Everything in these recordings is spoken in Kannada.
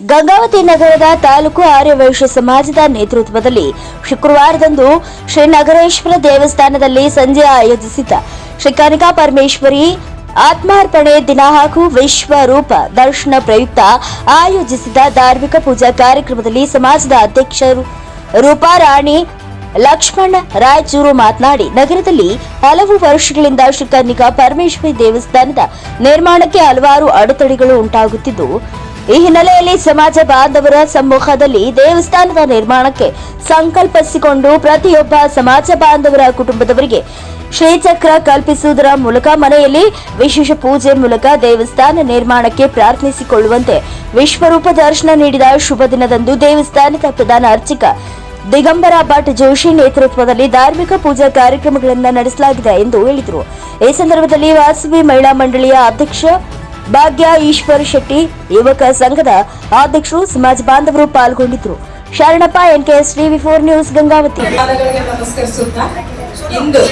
ಗಂಗಾವತಿ ನಗರದ ತಾಲೂಕು ಆರ್ಯವೈಶ್ಯ ಸಮಾಜದ ನೇತೃತ್ವದಲ್ಲಿ ಶುಕ್ರವಾರದಂದು ಶ್ರೀ ನಗರೇಶ್ವರ ದೇವಸ್ಥಾನದಲ್ಲಿ ಸಂಜೆ ಆಯೋಜಿಸಿದ್ದ ಶ್ರೀ ಕನಿಕಾ ಪರಮೇಶ್ವರಿ ಆತ್ಮಾರ್ಪಣೆ ದಿನ ಹಾಗೂ ವಿಶ್ವರೂಪ ದರ್ಶನ ಪ್ರಯುಕ್ತ ಆಯೋಜಿಸಿದ ಧಾರ್ಮಿಕ ಪೂಜಾ ಕಾರ್ಯಕ್ರಮದಲ್ಲಿ ಸಮಾಜದ ಅಧ್ಯಕ್ಷರು ರೂಪಾರಾಣಿ ಲಕ್ಷ್ಮಣ್ ರಾಯಚೂರು ಮಾತನಾಡಿ, ನಗರದಲ್ಲಿ ಹಲವು ವರ್ಷಗಳಿಂದ ಶ್ರೀ ಕನ್ನಿಕಾ ಪರಮೇಶ್ವರಿ ದೇವಸ್ಥಾನದ ನಿರ್ಮಾಣಕ್ಕೆ ಹಲವಾರು ಅಡೆತಡೆಗಳು ಉಂಟಾಗುತ್ತಿದ್ದು ಈ ಹಿನ್ನೆಲೆಯಲ್ಲಿ ಸಮಾಜ ಬಾಂಧವರ ಸಮ್ಮುಖದಲ್ಲಿ ದೇವಸ್ಥಾನದ ನಿರ್ಮಾಣಕ್ಕೆ ಸಂಕಲ್ಪಿಸಿಕೊಂಡು ಪ್ರತಿಯೊಬ್ಬ ಸಮಾಜ ಬಾಂಧವರ ಕುಟುಂಬದವರಿಗೆ ಶ್ರೀಚಕ್ರ ಕಲ್ಪಿಸುವುದರ ಮೂಲಕ ಮನೆಯಲ್ಲಿ ವಿಶೇಷ ಪೂಜೆ ಮೂಲಕ ದೇವಸ್ಥಾನ ನಿರ್ಮಾಣಕ್ಕೆ ಪ್ರಾರ್ಥಿಸಿಕೊಳ್ಳುವಂತೆ ವಿಶ್ವರೂಪ ದರ್ಶನ ನೀಡಿದ ಶುಭ ದಿನದಂದು ದೇವಸ್ಥಾನದ ಪ್ರಧಾನ ಅರ್ಚಕ ದಿಗಂಬರ ಭಟ್ ಜೋಶಿ ನೇತೃತ್ವದಲ್ಲಿ ಧಾರ್ಮಿಕ ಪೂಜಾ ಕಾರ್ಯಕ್ರಮಗಳನ್ನು ನಡೆಸಲಾಗಿದೆ ಎಂದು ಹೇಳಿದರು. ಈ ಸಂದರ್ಭದಲ್ಲಿ ವಾಸವಿ ಮಹಿಳಾ ಮಂಡಳಿಯ ಅಧ್ಯಕ್ಷ ಭಾಗ್ಯ ಈಶ್ವರ್ ಶೆಟ್ಟಿ, ಯುವಕ ಸಂಘದ ಅಧ್ಯಕ್ಷರು, ಸಮಾಜ ಬಾಂಧವರು ಪಾಲ್ಗೊಂಡಿದ್ರು Sharanappa, NKS TV four news, Gangavathi. ಇಂದು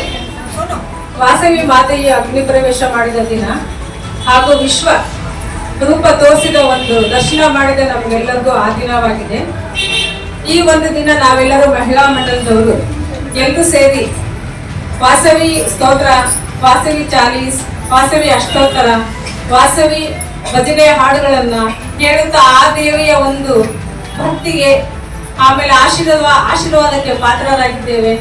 ವಾಸವಿ ಮಾತೆಯ ಅಗ್ನಿ ಪ್ರವೇಶ ಮಾಡಿದ ದಿನ ಹಾಗೂ ವಿಶ್ವ ರೂಪ ತೋರಿಸಿದ ಒಂದು ದರ್ಶನ ಮಾಡಿದ ನಮಗೆಲ್ಲರಿಗೂ ಆ ದಿನವಾಗಿದೆ. ಈ ಒಂದು ದಿನ ನಾವೆಲ್ಲರೂ ಮಹಿಳಾ ಮಂಡಲದವರು ಎಲ್ಲರೂ ಸೇರಿ ವಾಸವಿ ಸ್ತೋತ್ರ, ವಾಸವಿ ಚಾಲೀಸ್ ವಾಸವಿ ಅಷ್ಟೋತ್ತರ. ವಾಸವಿ ಭಜನೆ ಹಾಡುಗಳನ್ನ ಕೇಳುತ್ತಾ ಆ ದೇವಿಯ ಒಂದು ಭಕ್ತಿಗೆ ಆಮೇಲೆ ಆಶೀರ್ವಾದ ಆಶೀರ್ವಾದಕ್ಕೆ ಪಾತ್ರರಾಗಿದ್ದೇವೆ.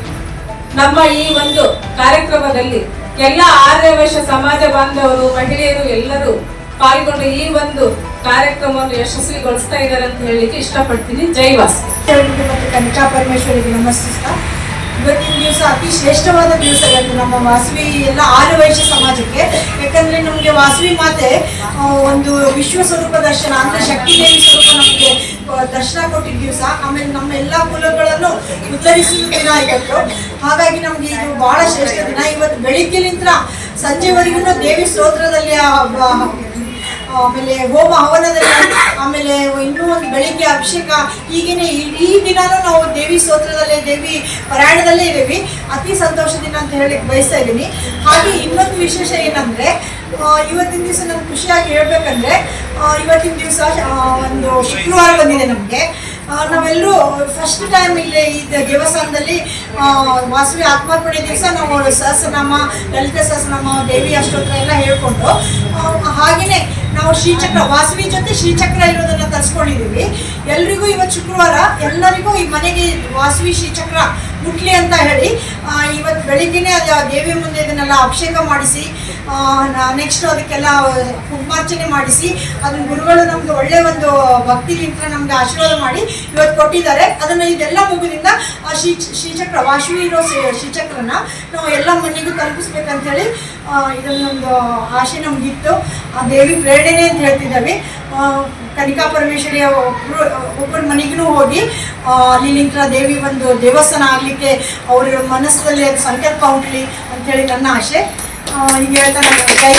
ನಮ್ಮ ಈ ಒಂದು ಕಾರ್ಯಕ್ರಮದಲ್ಲಿ ಎಲ್ಲ ಆರ್ಯವೈಶ್ಯ ಸಮಾಜ ಬಾಂಧವರು, ಮಹಿಳೆಯರು ಎಲ್ಲರೂ ಪಾಲ್ಗೊಂಡು ಈ ಒಂದು ಕಾರ್ಯಕ್ರಮವನ್ನು ಯಶಸ್ವಿಗೊಳಿಸ್ತಾ ಇದ್ದಾರೆ ಅಂತ ಹೇಳಿಕ್ಕೆ ಇಷ್ಟಪಡ್ತೀನಿ. ಜೈ ವಾಸವಿ. ಮತ್ತು ಕನಿಕಾ ಪರಮೇಶ್ವರಿಗೆ ನಮಸ್ಕರಿಸ್ತಾ ಇವತ್ತಿನ ದಿವಸ ಅತಿ ಶ್ರೇಷ್ಠವಾದ ದಿವಸಗಳು ನಮ್ಮ ವಾಸವಿ ಎಲ್ಲ ಆರ್ಯವೈಶ್ಯ ಸಮಾಜಕ್ಕೆ. ಯಾಕಂದ್ರೆ ನಮಗೆ ವಾಸವಿ ಮಾತೆ ಒಂದು ವಿಶ್ವ ಸ್ವರೂಪ ದರ್ಶನ, ಅಂದ್ರೆ ಶಕ್ತಿ ದೇವಿ ಸ್ವರೂಪ ನಮಗೆ ದರ್ಶನ ಕೊಟ್ಟಿದ್ದ ದಿವಸ. ಆಮೇಲೆ ನಮ್ಮ ಎಲ್ಲ ಕುಲಗಳನ್ನು ಉತ್ತರಿಸಿದ ದಿನ ಇವತ್ತು. ಹಾಗಾಗಿ ನಮ್ಗೆ ಇದು ಬಹಳ ಶ್ರೇಷ್ಠ ದಿನ. ಇವತ್ತು ಬೆಳಿಗ್ಗೆಲಿಂದ ಸಂಜೆವರೆಗೂ ದೇವಿ ಸ್ತೋತ್ರದಲ್ಲಿ ಆಮೇಲೆ ಹೋಮ ಹವನದಲ್ಲಿ, ಆಮೇಲೆ ಬೆಳಿಗ್ಗೆ ಅಭಿಷೇಕ ಹೀಗೇನೆ ಇಡೀ ದಿನಾನೂ ನಾವು ದೇವಿ ಸ್ತೋತ್ರದಲ್ಲೇ ದೇವಿ ಪರಾಯಣದಲ್ಲೇ ಇದ್ದೀವಿ. ಅತಿ ಸಂತೋಷದಿಂದ ಅಂತ ಹೇಳಿ ಬಯಸ್ತಾ ಇದ್ದೀನಿ. ಹಾಗೆ ಇನ್ನೊಂದು ವಿಶೇಷ ಏನಂದ್ರೆ ಇವತ್ತಿನ ದಿವಸ ನಮ್ಗೆ ಖುಷಿಯಾಗಿ ಹೇಳ್ಬೇಕಂದ್ರೆ ಇವತ್ತಿನ ದಿವಸ ಒಂದು ಶುಕ್ರವಾರ ಬಂದಿದೆ ನಮಗೆ. ನಾವೆಲ್ಲರೂ ಫಸ್ಟ್ ಟೈಮ್ ಇಲ್ಲಿ ಈ ದೇವಸ್ಥಾನದಲ್ಲಿ ವಾಸವಿ ಆತ್ಮಾರ್ಪಣೆ ದಿವಸ ನಾವು ಸಹಸ್ರನಾಮ ಲಲಿತ ಸಹಸ್ರನಾಮ ದೇವಿ ಅಷ್ಟೋತ್ರ ಎಲ್ಲ ಹೇಳ್ಕೊಂಡು ಆ, ಹಾಗೇನೆ ನಾವು ಶ್ರೀಚಕ್ರ, ವಾಸವಿ ಜೊತೆ ಶ್ರೀಚಕ್ರ ಇರೋದನ್ನ ತರಿಸ್ಕೊಂಡಿದ್ದೀವಿ ಎಲ್ರಿಗೂ ಇವತ್ತು ಶುಕ್ರವಾರ, ಎಲ್ಲರಿಗೂ ಈ ಮನೆಗೆ ವಾಸವಿ, ಶ್ರೀಚಕ್ರ ಮುಟ್ಲಿ ಅಂತ ಹೇಳಿ ಇವತ್ತು ಬೆಳಿಗ್ಗೆನೆ ಅದು ಆ ದೇವಿ ಮುಂದೆ ಇದನ್ನೆಲ್ಲ ಅಭಿಷೇಕ ಮಾಡಿಸಿ ನೆಕ್ಸ್ಟ್ ಅದಕ್ಕೆಲ್ಲ ಕುಂಕುಮಾರ್ಚನೆ ಮಾಡಿಸಿ ಅದನ್ನ ಗುರುಗಳು ನಮ್ಗೆ ಒಳ್ಳೆ ಒಂದು ಭಕ್ತಿ ಭಕ್ತಿಲಿಂದ ನಮ್ಗೆ ಆಶೀರ್ವಾದ ಮಾಡಿ ಇವತ್ತು ಕೊಟ್ಟಿದ್ದಾರೆ. ಅದನ್ನ ಇದೆಲ್ಲ ಮುಗಿದಿಂದ ಆ, ಶ್ರೀ, ಶ್ರೀಚಕ್ರ ವಾಸವಿ ಇರೋ ಶ್ರೀ- ಶ್ರೀಚಕ್ರನ ನಾವು ಎಲ್ಲ ಮನೆಗೂ ತಲುಪಿಸ್ಬೇಕಂತೇಳಿ ಇದನ್ನೊಂದು ಆಸೆ ನಮಗಿತ್ತು. ಆ ದೇವಿ ಪ್ರೇರಣೆ ಅಂತ ಹೇಳ್ತಿದ್ದಾವೆ. ಕನಿಕಾ ಪರಮೇಶ್ವರಿಯ ಒಬ್ರು ಒಬ್ಬರ ಮನೆಗೂ ಹೋಗಿ ಅಲ್ಲಿಲಿಂತ್ರ ದೇವಿ ಒಂದು ದೇವಸ್ಥಾನ ಆಗಲಿಕ್ಕೆ ಅವ್ರ ಮನಸ್ಸಲ್ಲಿ ಅದು ಸಂಕಲ್ಪ ಹುಟ್ಟಲಿ ಅಂತೇಳಿ ನನ್ನ ಆಸೆ ಆ, ಹೀಗೆ ಹೇಳ್ತಾ ನಾನು ಜೈ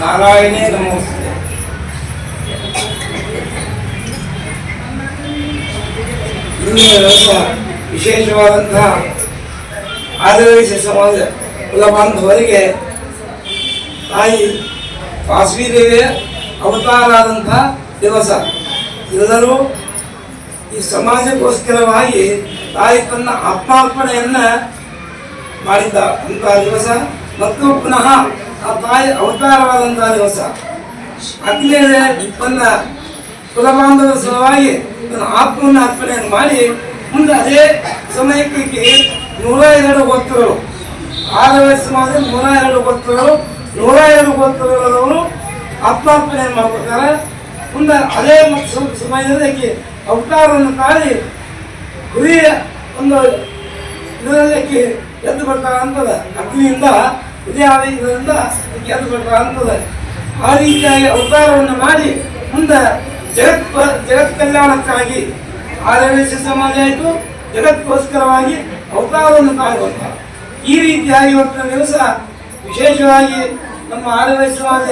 ನಾರಾಯಣೇ ನಮಸ್ತೆ. ವಿಶೇಷವಾದಂತಹ ಆದಿವಾಸಿ ಸಮಾಜ ಕುಲ ಬಾಂಧವರಿಗೆ ತಾಯಿ ವಾಸವಿ ದೇವಿಯ ಅವತಾರ ಆದಂಥ ದಿವಸ. ಎಲ್ಲರೂ ಈ ಸಮಾಜಕ್ಕೋಸ್ಕರವಾಗಿ ತಾಯಿ ತನ್ನ ಆತ್ಮಾರ್ಪಣೆಯನ್ನು ಮಾಡಿದ್ದ ಅಂತಹ ದಿವಸ. ಮತ್ತು ಪುನಃ ಆ ತಾಯಿ ಅವತಾರವಾದಂತಹ ದಿವಸ. ಅಗ್ನಿಯ ತನ್ನ ಕುಲಬಾಂಧವರ ಸಲುವಾಗಿ ತನ್ನ ಆತ್ಮವನ್ನು ಅರ್ಪಣೆಯನ್ನು ಮಾಡಿ ಮುಂದೆ ಅದೇ ಸಮಯಕ್ಕೆ ನೂರ ಎರಡು ಗೊತ್ತುಗಳು ವಯಸ್ಸು ಸಮಾಜ ನೂರ ಎರಡು ಗೊತ್ತುಗಳು ನೂರ ಐದು ಗೊತ್ತುಗಳವರು ಆತ್ಮಾರ್ಪಣೆ ಮಾಡ್ಕೊತಾರೆ ಮುಂದೆ ಅದೇ ಸಮಯದಲ್ಲಿ ಆಕೆ ಅವತಾರವನ್ನು ತಾಳಿ ಗುರಿಯ ಒಂದು ಇದರಲ್ಲಿ ಎದ್ದು ಬರ್ತಾ ಅಂತದ. ಅಗ್ನಿಯಿಂದ ಇದೇ ಇದರಿಂದ ಎದ್ದು ಬರ್ತಾ ಅಂತದ. ಆ ರೀತಿಯಾಗಿ ಅವತಾರವನ್ನು ಮಾಡಿ ಮುಂದೆ ಜಗತ್ ಜಗತ್ ಕಲ್ಯಾಣಕ್ಕಾಗಿ ಆಡಳಿತ ಸಮಾಜ ಆಯಿತು. ಜಗತ್ಗೋಸ್ಕರವಾಗಿ ಅವತಾರವನ್ನು ತಾಳುವಂತ ಈ ರೀತಿಯಾಗಿ ಇವತ್ತಿನ ದಿವಸ ವಿಶೇಷವಾಗಿ ನಮ್ಮ ಸಮಾಜ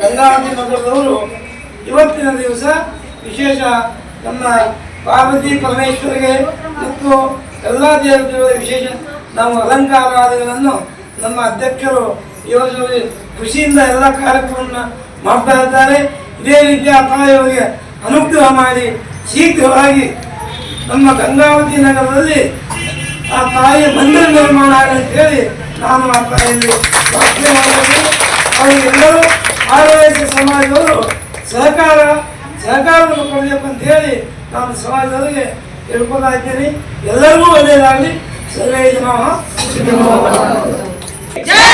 ಗಂಗಾವತಿ ನಗರದವರು ಇವತ್ತಿನ ದಿವಸ ವಿಶೇಷ ನಮ್ಮ ಪಾರ್ವತಿ ಪರಮೇಶ್ವರಿಗೆ ಮತ್ತು ಎಲ್ಲ ದೇವತೆಗಳ ವಿಶೇಷ ನಾವು ಅಲಂಕಾರಗಳನ್ನು ನಮ್ಮ ಅಧ್ಯಕ್ಷರು ಯೋಜನೆ ಖುಷಿಯಿಂದ ಎಲ್ಲ ಕಾರ್ಯಕ್ರಮವನ್ನು ಮಾಡ್ತಾ ಇದ್ದಾರೆ. ಇದೇ ರೀತಿ ಆ ತಾಯಿಯವರಿಗೆ ಅನುಗ್ರಹ ಮಾಡಿ ಶೀಘ್ರವಾಗಿ ನಮ್ಮ ಗಂಗಾವತಿ ನಗರದಲ್ಲಿ ಆ ತಾಯಿಯ ಮಂದಿರ ನಿರ್ಮಾಣ ಆಗಲಿ ಅಂತ ಹೇಳಿ ನಾನು ಆ ತಾಯಿಯಲ್ಲಿ ಪ್ರಾರ್ಥನೆ ಮಾಡಬೇಕು ಅವರಿಗೆಲ್ಲರೂ ಆರ್ಯವೈಶ್ಯ ಸಮಾಜದವರು ಸಹಕಾರ ಸಹಕಾರವನ್ನು ಕೊಡಬೇಕು ಅಂತ ಹೇಳಿ ನಾನು ಸಮಾಜದವರಿಗೆ ಹೇಳ್ಕೊತಾ ಇದ್ದೇನೆ ಎಲ್ಲರಿಗೂ ಒಳ್ಳೆಯದಾಗಲಿ ಸರ್ವೇ ಜನ ಜೈ